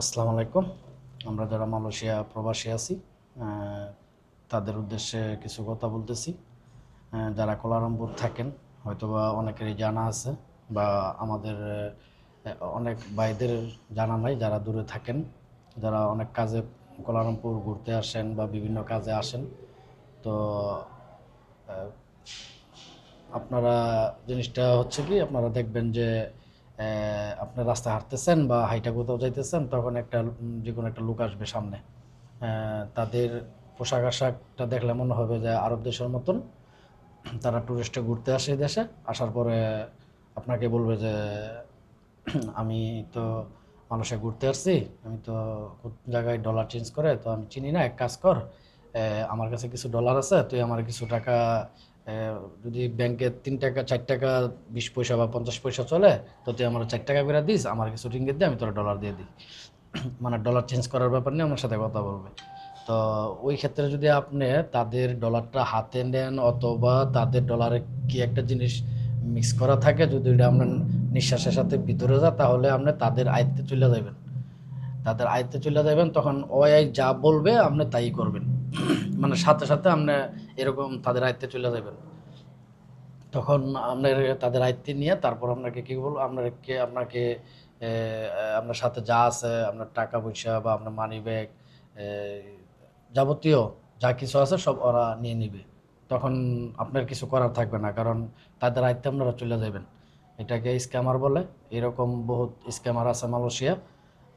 আসসালামু আলাইকুম। আমরা যারা মালয়েশিয়া প্রবাসী আছি তাদের উদ্দেশ্যে কিছু কথা বলতেছি। যারা কোলারামপুর থাকেন, হয়তোবা অনেকেরই জানা আছে বা আমাদের অনেক ভাইদের জানা নাই যারা দূরে থাকেন। যারা অনেক কাজে কোলারামপুর ঘুরতে আসেন বা বিভিন্ন কাজে আসেন, তো আপনারা জিনিসটা হচ্ছে কি, আপনারা দেখবেন যে আপনি রাস্তায় হাঁটতেছেন বা হাইটা কোথাও যাইতেছেন, তখন একটা যে কোনো একটা লোক আসবে সামনে। তাদের পোশাক আশাকটা দেখলে মনে হবে যে আরব দেশের মতন। তারা টুরিস্টে ঘুরতে আসে দেশে, আসার পরে আপনাকে বলবে যে, আমি তো মানুষে ঘুরতে আসছি, আমি তো জায়গায় ডলার চেঞ্জ করে, তো আমি চিনি না, এক কাজ কর আমার কাছে কিছু ডলার আছে, তুই আমার কিছু টাকা যদি ব্যাংকে তিন টাকা, চার টাকা, বিশ পয়সা বা পঞ্চাশ পয়সা চলে, তো তুই আমার চার টাকা করে দিস, আমার কিছু রিঙ্গিত দিয়ে আমি তোর ডলার দিয়ে দিই। মানে ডলার চেঞ্জ করার ব্যাপার নিয়ে আমার সাথে কথা বলবে। তো ওই ক্ষেত্রে যদি আপনি তাদের ডলারটা হাতে নেন অথবা তাদের ডলারে কি একটা জিনিস মিক্স করা থাকে, যদি ওটা আপনার নিঃশ্বাসের সাথে ভিতরে যায় তাহলে আপনি তাদের আয়ত্তে চলে যাবেন। তাদের আয়ত্তে চলে যাবেন, তখন ওই যা বলবে, আপনি তাই করবেন। মানে সাথে সাথে আপনি এরকম তাদের আয়ত্তে চলে যাবেন। তখন আপনার তাদের আয়ত্তে নিয়ে তারপর আপনাকে কি বলব আপনাকে আপনাকে আপনার সাথে যা আছে, আপনার টাকা পয়সা বা আপনার মানি ব্যাগ যাবতীয় যা কিছু আছে সব ওরা নিয়ে নিবে। তখন আপনার কিছু করার থাকবে না, কারণ তাদের আয়ত্তে আপনারা চলে যাবেন। এটাকে স্ক্যামার বলে। এরকম বহুত স্ক্যামার আছে মালয়েশিয়া।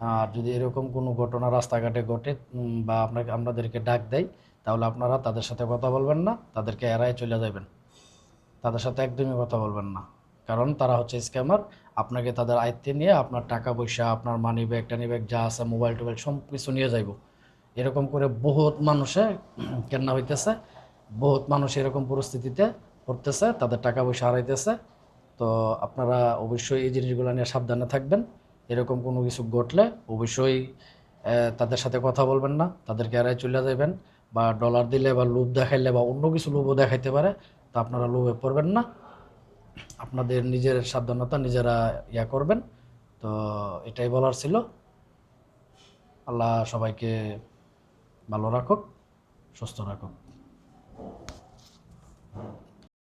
আর যদি এরকম কোনো ঘটনা রাস্তাঘাটে ঘটে বা আপনাকে, আপনাদেরকে ডাক দেয়, তাহলে আপনারা তাদের সাথে কথা বলবেন না, তাদেরকে এড়ায় চলে যাবেন। তাদের সাথে একদমই কথা বলবেন না। কারণ তারা হচ্ছে স্ক্যামার, আপনাকে তাদের আয়ত্তে নিয়ে আপনার টাকা পয়সা, আপনার মানি ব্যাগ টানি ব্যাগ যা আছে মোবাইল টোবাইল সব কিছু নিয়ে যাইব। এরকম করে বহুত মানুষে কেন্না হইতেছে, বহুত মানুষ এরকম পরিস্থিতিতে পড়তেছে, তাদের টাকা পয়সা হারাইতেছে। তো আপনারা অবশ্যই এই জিনিসগুলো নিয়ে সাবধানে থাকবেন। এরকম কোনো কিছু ঘটলে অবশ্যই তাদের সাথে কথা বলবেন না, তাদেরকে এড়ায় চলে যাবেন বা ডলার দিলে বা লোভ দেখাইলে বা অন্য কিছু লোভও দেখাইতে পারে, তা আপনারা লোভে পড়বেন না। আপনাদের নিজের সাবধানতা নিজেরা ইয়া করবেন। তো এটাই বলার ছিল। আল্লাহ সবাইকে ভালো রাখুক, সুস্থ রাখুক।